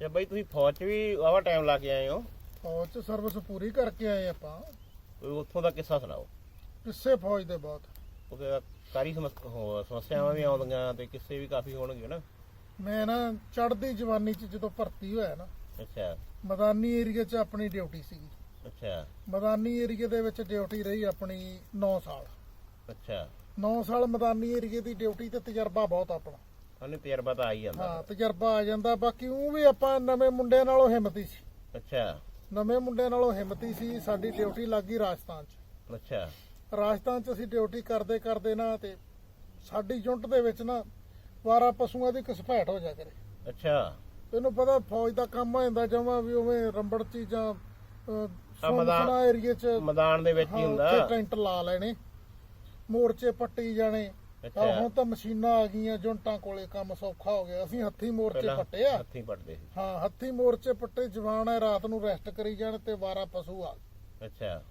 ਤੇ ਬਈ ਤੁਸੀਂ ਫੌਜ 'ਚ ਵੀ ਵਾਵਾ ਟਾਈਮ ਲਾ ਕੇ ਆਏ ਹੋ? ਫੌਜ ਚ ਸਰਵਿਸ ਪੂਰੀ ਕਰਕੇ ਆਏ ਆਪਾਂ। ਕੋਈ ਉੱਥੋਂ ਦਾ ਕਿੱਸਾ ਸੁਣਾਓ? ਕਿਸੇ ਫੌਜ ਦੇ ਬਹੁਤ। ਉਹਦੇ ਹੋ- ਸਮੱਸਿਆਵਾਂ ਵੀ ਆਉਂਦੀਆਂ ਤੇ ਕਿੱਸੇ ਵੀ ਕਾਫੀ ਹੋਣਗੇ ਨਾ। ਮੈਂ ਨਾ ਚੜ੍ਹਦੀ ਜਵਾਨੀ ਚ ਜਦੋਂ ਭਰਤੀ ਹੋਇਆ ਨਾ ਅੱਛਾ। ਮੈਦਾਨੀ ਏਰੀਆ 'ਚ ਆਪਣੀ ਡਿਊਟੀ ਸੀਗੀ। ਅੱਛਾ। ਮੈਦਾਨੀ ਏਰੀਆ ਦੇ ਵਿੱਚ ਡਿਊਟੀ ਰਹੀ ਆਪਣੀ 9 ਸਾਲ। ਅੱਛਾ। 9 ਸਾਲ ਮੈਦਾਨੀ ਏਰੀਆ ਦੀ ਡਿਊਟੀ ਤੇ ਤਜਰਬਾ ਬਹੁਤ ਆਪਣਾ। ਉਹਨੇ ਤਜਰਬਾ ਤਾਂ ਆ ਹੀ ਜਾਂਦਾ। ਹਾਂ ਤਜਰਬਾ ਆ ਜਾਂਦਾ। ਬਾਕੀ ਉਹ ਵੀ ਆਪਾਂ ਨਵੇਂ ਮੁੰਡਿਆਂ ਨਾਲੋਂ ਹਿੰਮਤੀ ਸੀ। ਅੱਛਾ। ਨਵੇਂ ਮੁੰਡਿਆਂ ਨਾਲੋਂ ਹਿੰਮਤੀ ਸੀ ਸਾਡੀ ਡਿਊਟੀ ਲੱਗੀ ਰਾਜਸਥਾਨ 'ਚ। ਅੱਛਾ। ਰਾਜਸਥਾਨ 'ਚ ਅਸੀਂ ਡਿਊਟੀ ਕਰਦੇ ਕਰਦੇ ਨਾ ਤੇ ਸਾਡੀ ਯੂਨਿਟ ਦੇ ਵਿੱਚ ਨਾ 12 ਪਸ਼ੂਆਂ ਦੀ ਘਸਪੈਠ ਹੋ ਜਾ ਕਰੇ। ਅੱਛਾ। ਤੈਨੂੰ ਪਤਾ ਫੌਜ ਦਾ ਕੰਮ ਹੋ ਜਾਂਦਾ ਜਮਾ ਵੀ ਉਵੇਂ ਰੰਬੜ ਚੀਜ਼ਾਂ ਆ ਸੁਣਾ ਏਰੀਏ 'ਚ ਮੈਦਾਨ ਦੇ ਵਿੱਚ ਹੀ ਹੁੰਦਾ। ਟੈਂਟ ਲਾ ਲੈਣੇ ਮੋਰਚੇ ਪੱਟੀ ਜਾਣੇ। ਤਾਂ ਹੁਣ ਤਾਂ ਮਸ਼ੀਨਾਂ ਆ ਗਈਆਂ ਜੁੰਟਾਂ ਕੋਲੇ ਕੰਮ ਸੌਖਾ ਹੋ ਗਿਆ। ਅਸੀਂ ਹੱਥੀ ਮੋਰਚੇ ਪੱਟੇ ਆ। ਹੱਥੀਂ ਪੱਟਦੇ ਸੀ। ਹਾਂ ਹੱਥੀ ਮੋਰਚੇ ਪੱਟੇ ਜਵਾਨ ਹੈ ਰਾਤ ਨੂੰ ਰੈਸਟ ਕਰੀ ਜਾਣ ਤੇ 12 ਪਸ਼ੂ ਆ। ਅੱਛਾ।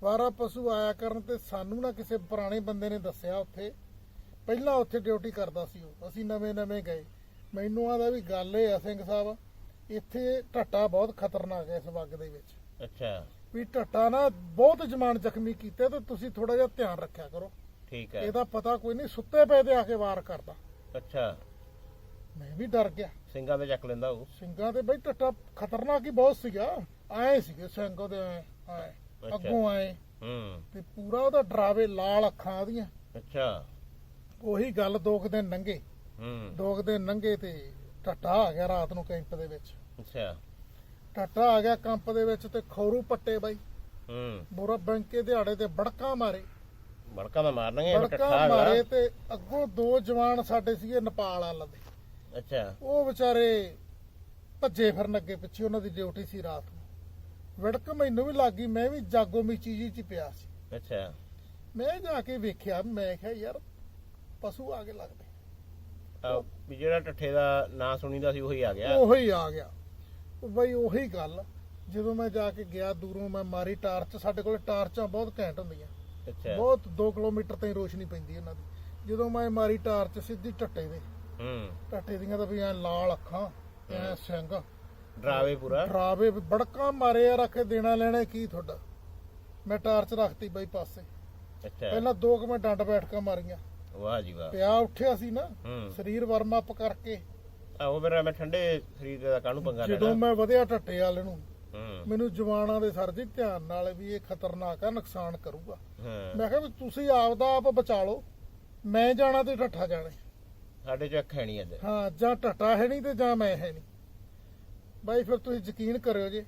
12 ਪਸ਼ੂ ਆਇਆ ਕਰਨ ਤੇ ਸਾਨੂੰ ਨਾ ਕਿਸੇ ਪੁਰਾਣੇ ਬੰਦੇ ਨੇ ਦੱਸਿਆ ਉੱਥੇ। ਪਹਿਲਾਂ ਉੱਥੇ ਡਿਊਟੀ ਕਰਦਾ ਸੀ ਉਹ। ਅਸੀਂ ਨਵੇਂ ਨਵੇਂ ਗਏ। ਮੈਨੂੰ ਆਦਾ ਵੀ ਗੱਲ ਇਹ ਆ ਸਿੰਘ ਸਾਹਿਬ ਇੱਥੇ ਢੱਟਾ ਬਹੁਤ ਖਤਰਨਾਕ ਹੈ ਇਸ ਵਗ ਦੇ ਵਿੱਚ। ਅੱਛਾ। ਵੀ ਢੱਟਾ ਨਾ ਬਹੁਤ ਜਮਾਨ ਜ਼ਖਮੀ ਕੀਤੇ ਤੇ ਤੁਸੀਂ ਥੋੜਾ ਜਿਹਾ ਧਿਆਨ ਰੱਖਿਆ ਕਰੋ। ਠੀਕ ਹੈ। ਇਹਦਾ ਪਤਾ ਕੋਈ ਨਹੀਂ ਸੁੱਤੇ ਪਏ ਤੇ ਆ ਕੇ ਵਾਰ ਕਰਦਾ। ਅੱਛਾ। ਮੈਂ ਵੀ ਡਰ ਗਿਆ। ਸਿੰਘਾਂ ਦੇ ਚੱਕ ਲੈਂਦਾ ਉਹ? ਸਿੰਘਾਂ ਤੇ ਬਈ ਢੱਟਾ ਖਤਰਨਾਕ ਹੀ ਬਹੁਤ ਸੀਗਾ। ਆਏ ਸੀਗੇ ਸਿੰਘ ਉਹਦੇ ਆਏ। ਅੱਗੋਂ ਆਏ। ਹੂੰ। ਤੇ ਪੂਰਾ ਉਹਦਾ ਡਰਾਵੇ ਲਾਲ ਅੱਖਾਂ ਉਹਦੀਆਂ। ਅੱਛਾ। ਉਹੀ ਗੱਲ ਦੋ ਕੁ ਦਿਨ ਲੰਘੇ। ਹੂੰ। ਦੋ ਕੁ ਦਿਨ ਲੰਘੇ ਤੇ ਟੱਟਾ ਆ ਗਿਆ ਰਾਤ ਨੂੰ ਕੈਂਪ ਦੇ ਵਿੱਚ। ਅੱਛਾ। ਟੱਟਾ ਆ ਗਿਆ ਕੰਪ ਦੇ ਵਿੱਚ ਤੇ ਖੌਰੂ ਪੱਟੇ ਬਾਈ। ਹੂੰ। ਬੁਰਾ ਬੈਂਕੇ ਦਿਹਾੜੇ ਤੇ ਬੜਕਾ ਮਾਰੇ। ਬੜਕਾ ਤਾਂ ਮਾਰਨਗੇ ਬੜਕਾ ਮਾਰੇ ਤੇ ਅੱਗੋਂ ਦੋ ਜਵਾਨ ਸਾਡੇ ਸੀਗੇ ਨੇਪਾਲ ਵਾਲ ਦੇ। ਅੱਛਾ। ਉਹ ਵਿਚਾਰੇ ਭੱਜੇ ਫਿਰਨ ਅੱਗੇ ਪਿੱਛੇ ਉਹਨਾਂ ਦੀ ਡਿਊਟੀ ਸੀ ਰਾਤ ਨੂੰ। ਵਿੜਕ ਮੈਨੂੰ ਵੀ ਲੱਗੀ ਮੈਂ ਵੀ ਜਾਗੋ ਮੀਚੀ ਜੀ ਚ ਪਿਆ ਸੀ। ਅੱਛਾ। ਮੈਂ ਜਾ ਕੇ ਵੇਖਿਆ ਮੈਂ ਕਿਹਾ ਯਾਰ ਪਸ਼ੂ ਆ ਕੇ ਲੱਗਦੇ ਵੀ ਜਿਹੜਾ ਟੱਠੇ ਦਾ ਨਾਂ ਸੁਣੀਦਾ ਸੀ ਉਹੀ ਆ ਗਿਆ। ਉਹੀ ਆ ਗਿਆ। ਬਈ ਉਹੀ ਗੱਲ ਜਦੋਂ ਮੈਂ ਜਾ ਕੇ ਗਿਆ ਦੂਰੋਂ ਮੈਂ ਮਾਰੀ ਟਾਰਚ ਸਾਡੇ ਕੋਲ ਟਾਰਚਾਂ ਬਹੁਤ ਘੈਂਟ ਹੁੰਦੀਆਂ। ਅੱਛਾ। ਬਹੁਤ 2 ਕਿਲੋਮੀਟਰ ਤਾਈਂ ਰੋਸ਼ਨੀ ਪੈਂਦੀ ਉਹਨਾਂ ਦੀ। ਜਦੋਂ ਮੈਂ ਮਾਰੀ ਟਾਰਚ ਸਿੱਧੀ ਟੱਟੇ ਦੇ ਹੂੰ। ਟੱਟੇ ਦੀਆਂ ਤਾਂ ਵੀ ਐ ਲਾਲ ਅੱਖਾਂ ਐ ਸਿੰਘ ਡਰਾਵੇ ਪੂਰਾ? ਡਰਾਵੇ ਬੜਕਾਂ ਮਾਰੇ ਆ ਰੱਖੇ ਦੇਣਾ ਲੈਣਾ ਕੀ ਤੁਹਾਡਾ? ਮੈਂ ਟਾਰਚ ਰੱਖਤੀ ਬਈ ਪਾਸੇ। ਅੱਛਾ। ਪਹਿਲਾਂ ਦੋ ਕੁ ਮੈਂ ਡੰਡ ਬੈਠ ਕੇ ਮਾਰੀਆਂ। ਵਾਹ ਜੀ ਵਾਹ। ਪਿਆ ਉੱਠਿਆ ਸੀ ਨਾ ਸਰੀਰ ਵਾਰਮ ਅਪ ਕਰਕੇ। ਆਹੋ ਮੇਰਾ ਮੈਂ ਠੰਡੇ ਸਰੀਰ ਦਾ ਕਾਹਨੂੰ ਪੰਗਾ ਲੈਣਾ? ਜਦੋਂ ਮੈਂ ਵਧਿਆ ਟੱਟੇ ਵਾਲੇ ਨੂੰ ਮੈਨੂੰ ਜਵਾਨਾਂ ਦੇ ਸਰ ਜੀ ਧਿਆਨ ਨਾਲ ਵੀ ਇਹ ਖਤਰਨਾਕ ਆ ਨੁਕਸਾਨ ਕਰੂਗਾ। ਮੈਂ ਕਿਹਾ ਵੀ ਤੁਸੀਂ ਆਪਦਾ ਆਪ ਬਚਾ ਲਓ ਮੈਂ ਜਾਣਾ ਤੇ ਠੱਠਾ ਜਾਣਾ। ਸਾਡੇ ਚ ਅੱਖ ਹੈ ਨਹੀਂ ਅੱਜ ਹਾਂ ਜਾਂ ਠੱਠਾ ਹੈ ਨਹੀਂ ਤੇ ਜਾਂ ਮੈਂ ਹੈ ਨਹੀਂ। ਬਾਈ ਫਿਰ ਤੁਸੀਂ ਯਕੀਨ ਕਰਿਓ ਜੇ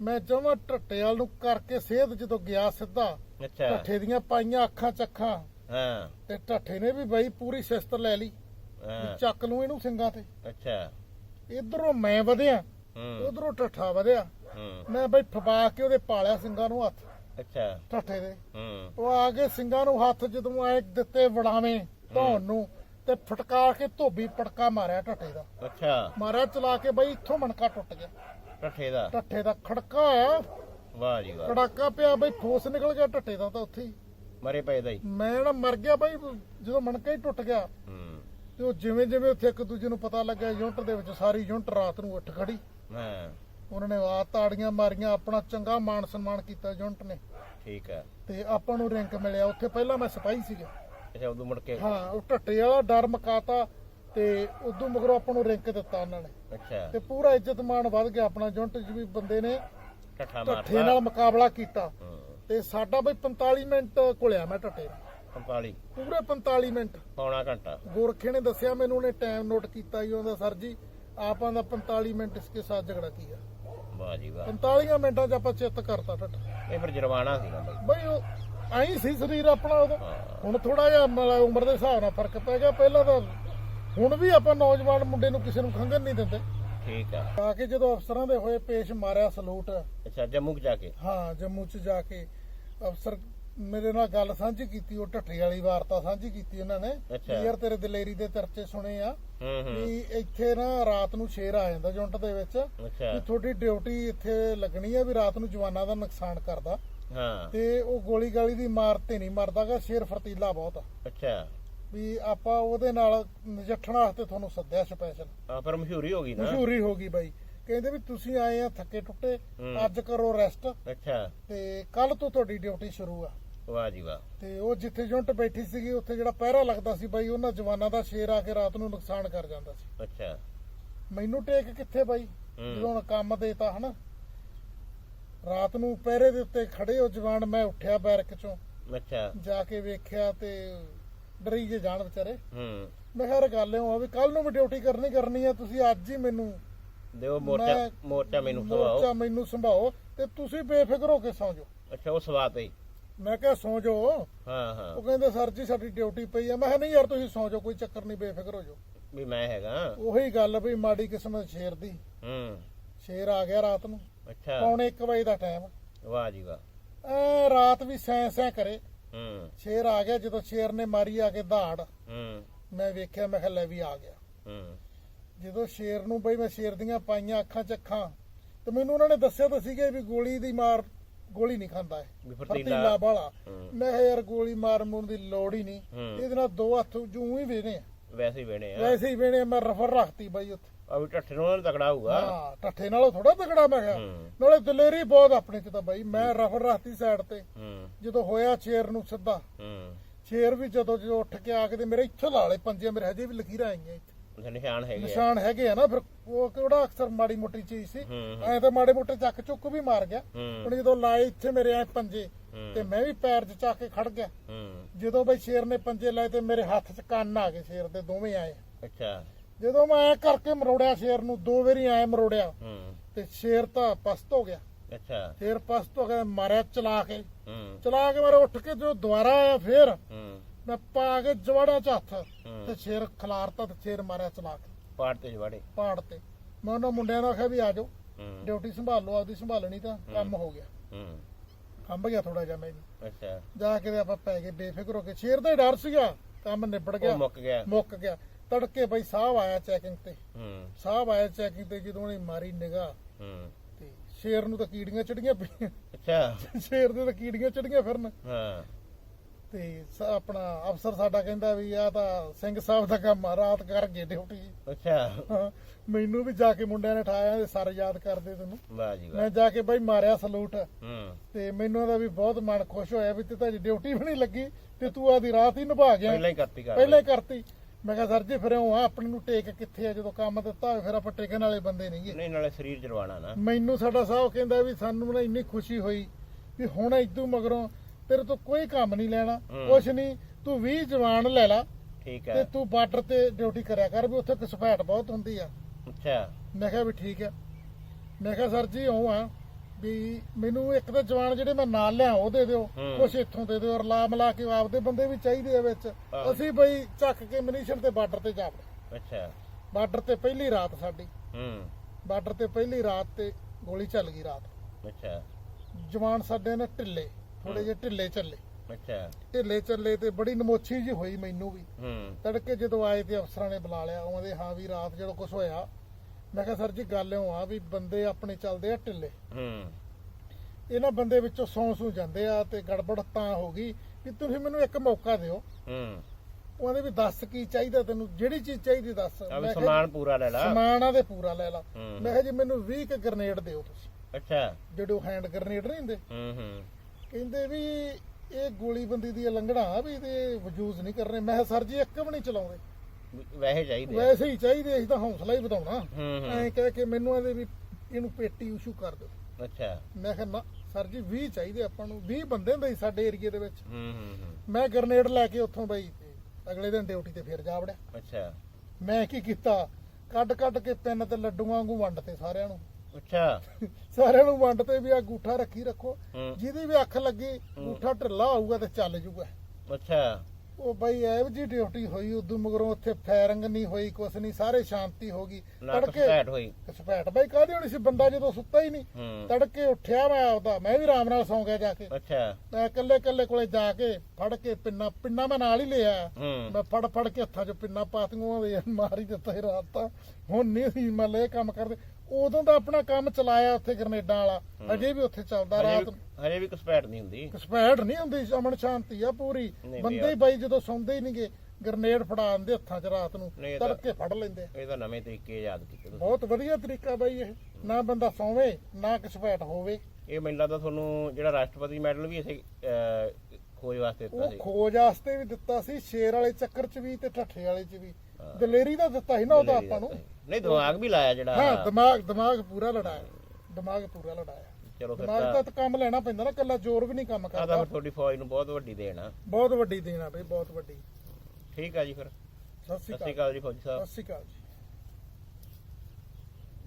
ਮੈਂ ਜਮਾਂ ਠੱਟੇ ਵਾਲ ਨੂੰ ਕਰਕੇ ਸੇਧ ਜਦੋਂ ਗਿਆ ਸਿੱਧਾ ਅੱਛਾ। ਠੱਠੇ ਦੀਆਂ ਪਾਈਆਂ ਅੱਖਾਂ ਚੱਖਾਂ। ਹਾਂ। ਤੇ ਠੱਠੇ ਨੇ ਵੀ ਬਾਈ ਪੂਰੀ ਸ਼ਿਸਤ ਲੈ ਲਈ ਚੱਕ ਲੂੰ ਇਹਨੂੰ ਸਿੰਘਾਂ ਤੇ। ਅੱਛਾ। ਇਧਰੋਂ ਮੈਂ ਵਧਿਆ ਉਧਰੋਂ ਠੱਠਾ ਵਧਿਆ। ਹੂੰ। ਮੈਂ ਬਾਈ ਫਬਾ ਕੇ ਉਹਦੇ ਪਾਲਿਆ ਸਿੰਘਾਂ ਨੂੰ ਹੱਥ ਅੱਛਾ। ਠੱਠੇ ਦੇ। ਹੂੰ। ਉਹ ਆ ਕੇ ਸਿੰਘਾਂ ਨੂੰ ਹੱਥ ਜਦੋਂ ਆਏ ਦਿੱਤੇ ਵੜਾਵੇਂ ਧੌਣ ਨੂੰ ਤੇ ਫਟਕਾਰ ਕੇ ਧੋਬੀ ਪਟਕਾ ਮਾਰਿਆ ਠੱਠੇ ਦਾ। ਅੱਛਾ। ਮਾਰਿਆ ਚਲਾ ਕੇ ਬਈ ਇੱਥੋਂ ਮਣਕਾ ਟੁੱਟ ਗਿਆ। ਟੱਠੇ ਦਾ? ਠੱਠੇ ਦਾ ਖੜਕਾ ਆਇਆ। ਵਾਹ ਜੀ ਵਾਹ। ਕੜਾਕਾ ਪਿਆ ਬਈ ਠੋਸ ਨਿਕਲ ਗਿਆ ਠੱਠੇ ਦਾ ਤਾਂ ਉੱਥੇ ਹੀ। ਮਰੇ ਪਏ ਦਾ ਹੀ। ਮੈਂ ਨਾ ਮਰ ਗਿਆ ਬਈ ਜਦੋਂ ਮਣਕਾ ਹੀ ਟੁੱਟ ਗਿਆ। ਹੂੰ। ਤੇ ਉਹ ਜਿਵੇਂ ਜਿਵੇਂ ਉੱਥੇ ਇੱਕ ਦੂਜੇ ਨੂੰ ਪਤਾ ਲੱਗਿਆ ਯੂਨਿਟ ਦੇ ਵਿੱਚ ਸਾਰੀ ਯੂਨਿਟ ਰਾਤ ਨੂੰ ਉੱਠ ਖੜੀ। ਹਾਂ। ਉਹਨਾਂ ਨੇ ਆ ਤਾੜੀਆਂ ਮਾਰੀਆਂ ਆਪਣਾ ਚੰਗਾ ਮਾਣ ਸਨਮਾਨ ਕੀਤਾ ਯੂਨਿਟ ਨੇ। ਠੀਕ ਹੈ। ਤੇ ਆਪਾਂ ਨੂੰ ਰੈਂਕ ਮਿਲਿਆ। ਉੱਥੇ ਪਹਿਲਾਂ ਮੈਂ ਸਿਪਾਹੀ ਸੀਗਾ। ਅੱਛਾ ਉਦੋਂ ਮੁੜ ਕੇ? ਹਾਂ ਉਹ ਢੱਟੇ ਵਾਲਾ ਡਰ ਮਕਾਤਾ ਤੇ ਉਦੋਂ ਮਗਰੋਂ ਆਪਾਂ ਨੂੰ ਰੈਂਕ ਦਿੱਤਾ ਉਹਨਾਂ ਨੇ। ਅੱਛਾ। ਤੇ ਪੂਰਾ ਇੱਜ਼ਤ ਮਾਣ ਵੱਧ ਗਿਆ ਆਪਣਾ ਯੂਨਿਟ 'ਚ ਵੀ ਬੰਦੇ ਨੇ ਠੱਠਾ ਢੱਠੇ ਮਾਰਦਾ ਨਾਲ ਮੁਕਾਬਲਾ ਕੀਤਾ। ਤੇ ਸਾਡਾ ਬਈ 45 ਮਿੰਟ ਕੋਲਿਆ ਮੈਂ ਢੱਟੇ ਨਾਲ। 45 ਪੂਰੇ 45 ਮਿੰਟ। ਪੌਣਾ ਘੰਟਾ। ਗੋਰਖੇ ਨੇ ਦੱਸਿਆ ਮੈਨੂੰ ਉਹਨੇ ਟਾਈਮ ਨੋਟ ਕੀਤਾ ਹੀ ਉਹਦਾ ਸਰ ਜੀ। ਆਪਾਂ ਦਾ 45 ਮਿੰਟ ਇਸਕੇ ਸਾਥ ਝਗੜਾ ਕੀਤਾ ਵਾਹ ਜੀ ਵਾਹ। 45 ਮਿੰਟਾਂ 'ਚ ਆਪਾਂ ਚਿੱਤ ਕਰਤਾ ਢੱਟਾ ਇਹ ਫਿਰ ਜੁਰਮਾਨਾ ਸੀਗਾ ਬਈ। ਬਈ ਉਹ ਆਈ ਸੀ ਸਰੀਰ ਆਪਣਾ ਉਦੋਂ ਹੁਣ ਥੋੜਾ ਜਿਹਾ ਮਤਲਬ ਉਮਰ ਦੇ ਹਿਸਾਬ ਨਾਲ ਫ਼ਰਕ ਪੈ ਗਿਆ। ਪਹਿਲਾਂ ਤਾਂ ਹੁਣ ਵੀ ਆਪਾਂ ਨੌਜਵਾਨ ਮੁੰਡੇ ਨੂੰ ਕਿਸੇ ਨੂੰ ਖੰਘਣ ਨਹੀਂ ਦਿੰਦੇ। ਠੀਕ ਆ। ਆ ਕੇ ਜਦੋਂ ਅਫਸਰਾਂ ਦੇ ਹੋਏ ਪੇਸ਼ ਮਾਰਿਆ ਸਲੂਟ। ਅੱਛਾ ਜੰਮੂ ਚ ਜਾ ਕੇ? ਹਾਂ ਜੰਮੂ ਚ ਜਾ ਕੇ ਅਫਸਰ ਮੇਰੇ ਨਾਲ ਗੱਲ ਸਾਂਝੀ ਕੀਤੀ ਉਹ ਢੱਠੇ ਵਾਲੀ ਵਾਰਤਾ ਸਾਂਝੀ ਕੀਤੀ ਉਹਨਾਂ ਨੇ। ਅੱਛਾ। ਯਾਰ ਤੇਰੇ ਦਲੇਰੀ ਦੇ ਚਰਚੇ ਸੁਣੇ ਆ। ਹੂੰ ਹੂੰ। ਵੀ ਇੱਥੇ ਨਾ ਰਾਤ ਨੂੰ ਸ਼ੇਰ ਆ ਜਾਂਦਾ ਯੂਨਿਟ ਦੇ ਵਿੱਚ। ਅੱਛਾ। ਵੀ ਤੁਹਾਡੀ ਡਿਊਟੀ ਇੱਥੇ ਲੱਗਣੀ ਆ ਵੀ ਰਾਤ ਨੂੰ ਜਵਾਨਾਂ ਦਾ ਨੁਕਸਾਨ ਕਰਦਾ। ਹਾਂ। ਤੇ ਉਹ ਗੋਲੀ ਗਾਲੀ ਦੀ ਮਾਰ ਤੇ ਨਹੀਂ ਮਰਦਾਗਾ ਸ਼ੇਰ ਫਰਤੀਲਾ ਬਹੁਤ ਆ। ਅੱਛਾ। ਵੀ ਆਪਾਂ ਉਹਦੇ ਨਾਲ ਨਜਿੱਠਣ ਵਾਸਤੇ ਤੁਹਾਨੂੰ ਸੱਦਿਆ ਸਪੈਸ਼ਲ ਆ ਪਰ ਮਸ਼ਹੂਰੀ ਹੋ ਗਈ ਨਾ। ਮਸ਼ਹੂਰੀ ਹੋ ਗਈ ਬਾਈ। ਕਹਿੰਦੇ ਵੀ ਤੁਸੀਂ ਆਏ ਆ ਥੱਕੇ ਟੁੱਟੇ ਹੂੰ। ਅੱਜ ਕਰੋ ਰੈਸਟ ਅੱਛਾ। ਤੇ ਕੱਲ ਤੋਂ ਤੁਹਾਡੀ ਡਿਊਟੀ ਸ਼ੁਰੂ ਆ। ਵਾਹ ਜੀ ਵਾਹ। ਤੇ ਉਹ ਜਿੱਥੇ ਯੂਨਿਟ ਬੈਠੀ ਸੀਗੀ ਉੱਥੇ ਜਿਹੜਾ ਪਹਿਰਾ ਲੱਗਦਾ ਸੀ ਬਾਈ ਉਹਨਾਂ ਜਵਾਨਾਂ ਦਾ ਸ਼ੇਰ ਆ ਕੇ ਰਾਤ ਨੂੰ ਨੁਕਸਾਨ ਕਰ ਜਾਂਦਾ ਸੀ। ਅੱਛਾ। ਮੈਨੂੰ ਟੇਕ ਕਿੱਥੇ ਬਾਈ। ਜਦੋਂ ਹੁਣ ਕੰਮ ਦੇਤਾ ਹਨਾ? ਰਾਤ ਨੂੰ ਪਹਿਰੇ ਦੇ ਉੱਤੇ ਖੜੇ ਹੋ ਜਵਾਨ ਮੈਂ ਉੱਠਿਆ ਬੈਰਕ ਚੋਂ। ਅੱਛਾ। ਜਾ ਕੇ ਵੇਖਿਆ ਤੇ ਡਰੀ ਜੇ ਜਾਣ ਵਿਚਾਰੇ। ਹੂੰ। ਮੈਂ ਯਾਰ ਗੱਲ ਇਹ ਆ ਵੀ ਕੱਲ ਨੂੰ ਵੀ ਡਿਊਟੀ ਕਰਨੀ ਕਰਨੀ ਆ ਤੁਸੀਂ ਅੱਜ ਹੀ ਮੈਨੂੰ ਦਿਓ ਮੋਰਚਾ ਮੋਰਚਾ ਮੈਨੂੰ ਮੋਰਚਾ ਸਵਾਓ ਮੈਨੂੰ ਸੰਭਾਓ ਤੇ ਤੁਸੀਂ ਬੇਫਿਕਰ ਹੋ ਕੇ ਸੌਂ ਜਾਓ। ਅੱਛਾ ਉਹ ਸਵਾਤ ਹੀ। ਮੈਂ ਕਿਹਾ ਸੌਂ ਜਾਓ ਹਾਂ ਹਾਂ। ਉਹ ਕਹਿੰਦੇ ਸਰ ਜੀ ਸਾਡੀ ਡਿਊਟੀ ਪਈ ਆ। ਮੈਂ ਕਿਹਾ ਨਹੀਂ ਯਾਰ ਤੁਸੀਂ ਸੌਂ ਜਾਓ ਕੋਈ ਚੱਕਰ ਨਹੀਂ ਬੇਫਿਕਰ ਹੋ ਜਾਓ। ਵੀ ਮੈਂ ਹੈਗਾ। ਉਹੀ ਗੱਲ ਵੀ ਮਾੜੀ ਕਿਸਮਤ ਸ਼ੇਰ ਦੀ। ਹੂੰ। ਸ਼ੇਰ ਆ ਗਿਆ ਰਾਤ ਨੂੰ। ਅੱਛਾ। ਪੌਣੇ 1 ਵਜੇ ਦਾ ਟਾਈਮ ਵਾਹ ਜੀ ਵਾਹ। ਐ ਰਾਤ ਵੀ ਸੈਂ ਸੈਂ ਕਰੇ। ਹੂੰ। ਸ਼ੇਰ ਆ ਗਿਆ ਜਦੋਂ ਸ਼ੇਰ ਨੇ ਮਾਰੀ ਆ ਕੇ ਦਹਾੜ। ਹੂੰ। ਮੈਂ ਵੇਖਿਆ ਮੈਂ ਕਿਹਾ ਲੈ ਵੀ ਆ ਗਿਆ। ਹੂੰ। ਜਦੋਂ ਸ਼ੇਰ ਨੂੰ ਬਈ ਮੈਂ ਸ਼ੇਰ ਦੀਆਂ ਪਾਈਆਂ ਅੱਖਾਂ ਚ ਅੱਖਾਂ ਤੇ ਮੈਨੂੰ ਉਹਨਾਂ ਨੇ ਦੱਸਿਆ ਤਾਂ ਸੀਗੇ ਵੀ ਗੋਲੀ ਦੀ ਮਾਰ ਗੋਲੀ ਨਹੀਂ ਖਾਂਦਾ ਇਹ। ਫਰਤੀਲਾ। ਹੂੰ। ਮੈਂ ਕਿਹਾ ਯਾਰ ਗੋਲੀ ਮਾਰ ਮੁਰਨ ਦੀ ਲੋੜ ਹੀ ਨਹੀਂ। ਇਹਦੇ ਨਾਲ ਦੋ ਹੱਥ ਜੂੰ ਹੀ ਵੇਨੇ ਆ। ਵੈਸੇ ਹੀ ਵੇਣੇ ਆ। ਵੈਸੇ ਹੀ ਵੇਨੇ ਮੈਂ ਰਫਰ ਰੱਖਤੀ ਬਾਈ ਉੱਥੇ। ਆ ਵੀ ਢੱਠੇ ਨੂੰ ਉਹਨਾਂ ਨੂੰ ਤਕੜਾ ਹੋਊਗਾ। ਹਾਂ ਟੱਠੇ ਨਾਲੋਂ ਥੋੜਾ ਤਗੜਾ ਮੈਂ ਕਿਹਾ। ਨਾਲੇ ਦਲੇਰੀ ਬਹੁਤ ਆਪਣੇ ਚ ਤਾਂ ਬਾਈ। ਮੈਂ ਰਫਰ ਰੱਖਤੀ ਸਾਈਡ ਤੇ। ਜਦੋਂ ਹੋਇਆ ਸ਼ੇਰ ਨੂੰ ਸਿੱਧਾ। ਸ਼ੇਰ ਵੀ ਜਦੋਂ ਜਦੋਂ ਉੱਠ ਕੇ ਆ ਕੇ ਤੇ ਮੇਰੇ ਇੱਥੇ ਲਾ ਲਏ ਪੰਜੇ ਮੇਰੇ ਹਜੇ ਵੀ ਲਕੀਰਾਂ ਆਈਆਂ ਇੱਥੇ। ਨਿਸ਼ਾਨ ਹੈਗੇ ਆ। ਨਿਸ਼ਾਨ ਹੈਗੇ ਆ ਨਾ ਫਿਰ ਉਹ ਕਿਹੜਾ ਅਕਸਰ ਮਾੜੀ ਮੋਟੀ ਚੀਜ਼ ਸੀ। ਹੂੰ। ਐ ਤਾਂ ਮਾੜੇ ਮੋਟੇ ਚੱਕ ਚੁੱਕ ਵੀ ਮਾਰ ਗਿਆ। ਹੂੰ। ਹੁਣ ਜਦੋਂ ਲਾਏ ਇੱਥੇ ਮੇਰੇ ਐ ਪੰਜੇ ਹੂੰ। ਤੇ ਮੈਂ ਵੀ ਪੈਰ 'ਚ ਚੱਕ ਕੇ ਖੜ ਗਿਆ। ਹੂੰ। ਜਦੋਂ ਬਈ ਸ਼ੇਰ ਨੇ ਪੰਜੇ ਲਾਏ ਤੇ ਮੇਰੇ ਹੱਥ 'ਚ ਕੰਨ ਆ ਗਏ ਸ਼ੇਰ ਦੇ ਦੋਵੇਂ ਆਏ ਅੱਛਾ। ਜਦੋਂ ਮੈਂ ਐ ਕਰਕੇ ਮਰੋੜਿਆ ਸ਼ੇਰ ਨੂੰ ਦੋ ਵਾਰੀ ਐ ਮਰੋੜਿਆ। ਹੂੰ। ਤੇ ਸ਼ੇਰ ਤਾਂ ਪਸਤ ਹੋ ਗਿਆ। ਅੱਛਾ। ਸ਼ੇਰ ਪਸਤ ਹੋ ਗਿਆ ਮਾਰਿਆ ਚਲਾ ਕੇ। ਹੂੰ। ਚਲਾ ਕੇ ਮੇਰੇ ਉੱਠ ਕੇ ਜਦੋਂ ਦੁਬਾਰਾ ਆਇਆ ਫੇਰ ਮੈਂ ਪਾ ਕੇ ਜਵਾੜਾ 'ਚ ਹੱਥ ਹੂੰ। ਤੇ ਸ਼ੇਰ ਖਿਲਾਰਤਾ ਤੇ ਸ਼ੇਰ ਮਾਰਿਆ ਚਲਾ ਕੇ ਪਾੜ ਤੇ ਜਵਾੜੇ। ਪਹਾੜ ਤੇ। ਮੈਂ ਉਹਨਾਂ ਮੁੰਡਿਆਂ ਨੂੰ ਆਖਿਆ ਵੀ ਆ ਜਾਓ। ਹੂੰ। ਡਿਊਟੀ ਸੰਭਾਲ ਲਓ ਆਪਦੀ ਸੰਭਾਲਣੀ ਤਾਂ ਕੰਮ ਹੋ ਗਿਆ। ਹੂੰ। ਕੰਬ ਗਿਆ ਥੋੜਾ ਜਿਹਾ ਅੱਛਾ। ਜਾ ਕੇ ਤੇ ਆਪਾਂ ਪੈ ਗਏ ਬੇਫਿਕਰ ਹੋ ਕੇ। ਸ਼ੇਰ ਦਾ ਹੀ ਡਰ ਸੀਗਾ। ਕੰਮ ਨਿਬੜ ਗਿਆ। ਉਹ ਮੁੱਕ ਗਿਆ। ਮੁੱਕ ਗਿਆ। ਤੜਕੇ ਬਈ ਸਾਹਿਬ ਆਇਆ ਚੈਕਿੰਗ ਤੇ। ਹੂੰ। ਸਾਹਿਬ ਆਇਆ ਚੈਕਿੰਗ ਤੇ ਜਦੋਂ ਉਹਨੇ ਮਾਰੀ ਨਿਗਾਹ। ਹੂੰ। ਤੇ ਸ਼ੇਰ ਨੂੰ ਤਾਂ ਕੀੜੀਆਂ ਚੜੀਆਂ ਪਈਆਂ। ਅੱਛਾ। ਸ਼ੇਰ ਦੇ ਤਾਂ ਕੀੜੀਆਂ ਚੜੀਆਂ ਫਿਰਨ। ਹਾਂ। ਤੇ ਸ- ਆਪਣਾ ਅਫਸਰ ਸਾਡਾ ਕਹਿੰਦਾ ਵੀ ਆ ਤਾਂ ਸਿੰਘ ਸਾਹਿਬ ਦਾ ਕੰਮ ਆ ਰਾਤ ਕਰ ਗਏ ਡਿਊਟੀ। ਅੱਛਾ। ਹਾਂ, ਮੈਨੂੰ ਵੀ ਜਾ ਕੇ ਮੁੰਡਿਆਂ ਨੇ ਠਾਇਆ ਸਰ ਯਾਦ ਕਰਦੇ ਤੈਨੂੰ। ਵਾਹ ਜੀ ਵਾਹ। ਮੈਂ ਜਾ ਕੇ ਬਈ ਮਾਰਿਆ ਸਲੂਟ। ਹੂੰ। ਤੇ ਮੈਨੂੰ ਇਹਦਾ ਵੀ ਬਹੁਤ ਮਨ ਖੁਸ਼ ਹੋਇਆ ਵੀ ਤੇ ਤੁਹਾਡੀ ਡਿਊਟੀ ਵੀ ਨਹੀਂ ਲੱਗੀ ਤੇ ਤੂੰ ਆਦੀ ਰਾਤ ਹੀ ਨਿਭਾ ਗਿਆ। ਪਹਿਲਾਂ ਹੀ ਕਰਤੀ ਕਰ ਪਹਿਲਾਂ ਹੀ ਕਰਤੀ। ਮੈਂ ਕਿਹਾ ਸਰ ਜੀ ਫਿਰ ਉਹ ਆ ਆਪਣੇ ਨੂੰ ਟੇਕ ਕਿੱਥੇ ਆ? ਜਦੋਂ ਕੰਮ ਦਿੱਤਾ ਹੋਵੇ ਫਿਰ ਆਪਾਂ ਟੇਕਣ ਵਾਲੇ ਬੰਦੇ ਨਹੀਂਗੇ। ਨਹੀਂ ਨਾਲੇ ਸਰੀਰ ਜਲਵਾਣਾ ਨਾ। ਮੈਨੂੰ ਸਾਡਾ ਸਾਹਿਬ ਕਹਿੰਦਾ ਵੀ ਸਾਨੂੰ ਨਾ ਇੰਨੀ ਖੁਸ਼ੀ ਹੋਈ ਵੀ ਹੁਣ ਇਦੋਂ ਮਗਰੋਂ ਤੇਰੇ ਤੋਂ ਕੋਈ ਕੰਮ ਨਹੀਂ ਲੈਣਾ। ਕੁਛ ਨਹੀਂ। ਤੂੰ 20 ਜਵਾਨ ਲੈ ਲਾ ਠੀਕ ਤੇ ਹੈ। ਤੂੰ ਬਾਰਡਰ ਤੇ ਡਿਊਟੀ ਕਰਿਆ ਕਰ ਵੀ ਉੱਥੇ ਘਸਪੈਠ ਬਹੁਤ ਹੁੰਦੀ ਆ। ਅੱਛਾ। ਮੈਂ ਕਿਹਾ ਵੀ ਠੀਕ ਹੈ ਮੈਂ ਕਿਹਾ ਸਰ ਜੀ ਉਹ ਆ ਵੀ ਮੈਨੂੰ ਇੱਕ ਤਾਂ ਜਵਾਨ ਜਿਹੜੇ ਮੈਂ ਨਾਲ ਲਿਆ ਉਹ ਦੇ ਦਿਓ। ਕੁਛ ਇੱਥੋਂ ਦੇ ਦਿਓ ਰਲਾ ਮਿਲਾ ਕੇ ਆਪਦੇ ਬੰਦੇ ਵੀ ਚਾਹੀਦੇ ਆ ਵਿੱਚ। ਅਸੀਂ ਬਈ ਚੱਕ ਕੇ ਮਨੀਸ਼ਨ ਤੇ ਬਾਰਡਰ ਤੇ ਜਾ ਵੜੇ ਅੱਛਾ। ਬਾਰਡਰ ਤੇ ਪਹਿਲੀ ਰਾਤ ਸਾਡੀ। ਹੂੰ। ਬਾਰਡਰ ਤੇ ਪਹਿਲੀ ਰਾਤ ਤੇ ਗੋਲੀ ਚੱਲ ਗਈ ਰਾਤ। ਅੱਛਾ। ਜਵਾਨ ਸਾਡੇ ਨੇ ਢਿੱਲੇ। ਥੋੜੇ ਜਿਹੇ ਢਿੱਲੇ ਚੱਲੇ। ਅੱਛਾ। ਢਿੱਲੇ ਚੱਲੇ ਤੇ ਬੜੀ ਨਮੋਛੀ ਜੀ ਹੋਈ ਮੈਨੂੰ ਵੀ। ਹੂੰ। ਤੜਕੇ ਜਦੋਂ ਆਏ ਤੇ ਅਫਸਰਾਂ ਨੇ ਬੁਲਾ ਲਿਆ ਉਹਨਾਂ ਦੇ ਹਾਂ ਵੀ ਰਾਤ ਜਦੋਂ ਕੁਝ ਹੋਇਆ ਮੈਂ ਕਿਹਾ ਸਰ ਜੀ ਗੱਲ ਇਉਂ ਆ ਵੀ ਬੰਦੇ ਆਪਣੇ ਚੱਲਦੇ ਆ ਢਿੱਲੇ। ਹੂੰ। ਇਹਨਾਂ ਬੰਦੇ ਵਿੱਚੋਂ ਸੌ ਸੂ ਜਾਂਦੇ ਆ ਤੇ ਗੜਬੜ ਤਾਂ ਹੋ ਗਈ ਕਿ ਤੁਸੀਂ ਮੈਨੂੰ ਇੱਕ ਮੌਕਾ ਦਿਓ। ਹੂੰ। ਉਹਨੇ ਵੀ ਦੱਸ ਕੀ ਚਾਹੀਦਾ ਤੈਨੂੰ ਜਿਹੜੀ ਚੀਜ਼ ਚਾਹੀਦੀ ਦੱਸ। ਆ ਵੀ ਮੈਂ ਕਿਹਾ ਸਮਾਨ ਪੂਰਾ ਲੈ ਲਾ। ਸਮਾਨ ਆ ਦੇ ਪੂਰਾ ਲੈ ਲਾ। ਹੂੰ। ਮੈਂ ਕਿਹਾ ਜੀ ਮੈਨੂੰ 20 ਕ ਗ੍ਰਨੇਡ ਦਿਓ ਤੁਸੀਂ। ਅੱਛਾ। ਜਿਹੜੇ ਹੈਂਡ ਗ੍ਰਨੇਡ ਨਹੀਂ ਹੁੰਦੇ। ਹੂੰ ਹੂੰ। ਕਹਿੰਦੇ ਵੀ ਇਹ ਗੋਲੀ ਬੰਦੀ ਦੀ ਲੰਘਣਾ ਵੀ ਇਹਦੇ ਵਜੂਜ਼ ਨਹੀਂ ਕਰਨੇ। ਮੈਂ ਕਿਹਾ ਸਰ ਜੀ ਇੱਕ ਵੀ ਨਹੀਂ ਚਲਾਉਂਦੇ। ਵੈਸੇ ਚਾਹੀਦੇ ਆ। ਵੈਸੇ ਹੀ ਚਾਹੀਦੇ ਅਸੀਂ ਤਾਂ ਹੌਸਲਾ ਹੀ ਵਧਾਉਣਾ। ਹੂੰ ਹੂੰ। ਐਂ ਕਹਿ ਕੇ ਮੈਨੂੰ ਇਹਦੇ ਵੀ ਇਹਨੂੰ ਪੇਟੀ ਇਸ਼ੂ ਕਰ ਦਿਓ। ਅੱਛਾ। ਮੈਂ ਕਿਹਾ ਨਾ ਸਰ ਜੀ 20 ਚਾਹੀਦੇ ਆਪਾਂ ਨੂੰ। 20 ਬੰਦੇ ਹੁੰਦੇ ਸੀ ਸਾਡੇ ਏਰੀਏ ਦੇ ਵਿੱਚ। ਹੂੰ ਹੂੰ ਹੂੰ। ਮੈਂ ਗ੍ਰਨੇਡ ਲੈ ਕੇ ਉੱਥੋਂ ਬਈ ਤੇ ਅਗਲੇ ਦਿਨ ਡਿਊਟੀ ਤੇ ਫਿਰ ਜਾ ਵੜਿਆ। ਅੱਛਾ। ਮੈਂ ਕੀ ਕੀਤਾ? ਕੱਢ ਕੱਢ ਕੇ ਪੈਨ ਤੇ ਲੱਡੂਆਂ ਵਾਂਗੂ ਵੰਡਤੇ ਸਾਰਿਆਂ ਨੂੰ। ਅੱਛਾ। ਸਾਰਿਆਂ ਨੂੰ ਵੰਡਤੇ ਵੀ ਆ ਗੂਠਾ ਰੱਖੀ ਰੱਖੋ। ਹੂੰ। ਜਿਹਦੀ ਵੀ ਅੱਖ ਲੱਗੀ ਗੂਠਾ ਢਿੱਲਾ ਹੋਊਗਾ ਤੇ ਚੱਲ ਜੂਗਾ। ਅੱਛਾ। ਉਹ ਬਈ ਐਵ ਜੀ ਡਿਊਟੀ ਹੋਈ ਉਦੋਂ ਮਗਰੋਂ ਉੱਥੇ ਫਾਇਰਿੰਗ ਨਹੀਂ ਹੋਈ ਕੁਛ ਨਹੀਂ ਸਾਰੇ ਸ਼ਾਂਤੀ ਹੋ ਗਈ। ਨਾ ਘਸਪੈਠ ਹੋਈ। ਘਸਪੈਠ ਬਈ ਕਾਹਦੀ ਹੋਣੀ ਸੀ? ਬੰਦਾ ਜਦੋਂ ਸੁੱਤਾ ਹੀ ਨਹੀਂ। ਹੂੰ। ਤੜਕੇ ਉੱਠਿਆ ਮੈਂ ਆਪਦਾ ਮੈਂ ਵੀ ਆਰਾਮ ਨਾਲ ਸੌਂ ਗਿਆ ਜਾ ਕੇ। ਅੱਛਾ। ਮੈਂ ਇਕੱਲੇ ਇਕੱਲੇ ਕੋਲੇ ਜਾ ਕੇ ਫੜ ਕੇ ਪਿੰਨਾ ਪਿੰਨਾ ਮੈਂ ਨਾਲ ਹੀ ਲਿਆ। ਹੂੰ। ਮੈਂ ਫੜ ਫੜ ਕੇ ਹੱਥਾਂ 'ਚ ਪਿੰਨਾ ਪਾਤੀਆਂ ਦੇ ਮਾਰ ਹੀ ਦਿੱਤਾ ਇਹ ਰਾਤ ਤਾਂ। ਹੁਣ ਨਹੀਂ ਸੀ ਮੈਂ ਇਹ ਕੰਮ ਕਰਦੇ। ਉਦੋਂ ਦਾ ਆਪਣਾ ਕੰਮ ਚਲਾਇਆ ਉੱਥੇ ਗ੍ਰਨੇਡਾਂ ਵਾਲਾ ਅਜੇ ਵੀ ਉੱਥੇ ਚੱਲਦਾ ਰਾਤ ਹਜੇ ਵੀ ਘਸਪੈਠ ਨਹੀਂ ਹੁੰਦੀ। ਘਸਪੈਠ ਨਹੀਂ ਹੁੰਦੀ ਅਮਨ ਸ਼ਾਂਤੀ ਆ ਪੂਰੀ। ਬੰਦੇ ਹੀ ਬਾਈ ਜਦੋਂ ਸੌਂਦੇ ਹੀ ਨਹੀਂਗੇ ਗ੍ਰਨੇਡ ਫੜਾ ਦਿੰਦੇ ਹੱਥਾਂ 'ਚ ਰਾਤ ਨੂੰ ਤੜਕੇ ਫੜ ਲੈਂਦੇ ਇਹ ਤਾਂ ਨਵੇਂ ਤਰੀਕੇ ਯਾਦ ਕੀਤੇ ਬਹੁਤ ਵਧੀਆ ਤਰੀਕਾ ਬਾਈ ਇਹ। ਨਾ ਬੰਦਾ ਸੌਵੇ ਨਾ ਘਸਪੈਠ ਹੋਵੇ। ਇਹ ਮੈਨੂੰ ਲੱਗਦਾ ਤੁਹਾਨੂੰ ਜਿਹੜਾ ਰਾਸ਼ਟਰਪਤੀ ਮੈਡਲ ਵੀ ਇਸੇ ਖੋਜ ਵਾਸਤੇ ਦਿੱਤਾ ਉਹ ਸੀ। ਖੋਜ ਵਾਸਤੇ ਵੀ ਦਿੱਤਾ ਸੀ ਸ਼ੇਰ ਵਾਲੇ ਚੱਕਰ 'ਚ ਵੀ ਤੇ ਠੱਠੇ ਵਾਲੇ 'ਚ ਵੀ। ਦਲੇਰੀ ਦਾ ਦਿੱਤਾ ਸੀ ਨਾ ਉਹ ਤਾਂ ਆਪਾਂ ਨੂੰ। ਨਹੀਂ ਦਿਮਾਗ ਵੀ ਲਾਇਆ ਜਿਹੜਾ ਹਾਂ ਦਿਮਾਗ ਦਿਮਾਗ ਪੂਰਾ ਲੜਾਇਆ। ਦਿਮਾਗ ਪੂਰਾ ਲੜਾਇਆ। ਚਲੋ ਫਿਰ ਦਿਮਾਗ ਤਾਂ ਤਾਂ ਕੰਮ ਲੈਣਾ ਪੈਂਦਾ ਨਾ ਕੱਲਾ ਜ਼ੋਰ ਵੀ ਨਹੀਂ ਕੰਮ ਆ ਤਾਂ ਕਰਦਾ। ਫਿਰ ਤੁਹਾਡੀ ਫੌਜ ਨੂੰ ਬਹੁਤ ਵੱਡੀ ਦੇਣ ਆ। ਬਹੁਤ ਵੱਡੀ ਦੇਣਾ ਬਈ ਬਹੁਤ ਵੱਡੀ। ਠੀਕ ਆ ਜੀ ਫਿਰ। ਸਤਿ ਸਤਿ ਸ਼੍ਰੀ ਸ਼੍ਰੀ ਅਕਾਲ। ਅਕਾਲ ਜੀ ਫੌਜੀ ਸਾਹਿਬ। ਸਤਿ ਸ਼੍ਰੀ ਅਕਾਲ ਜੀ।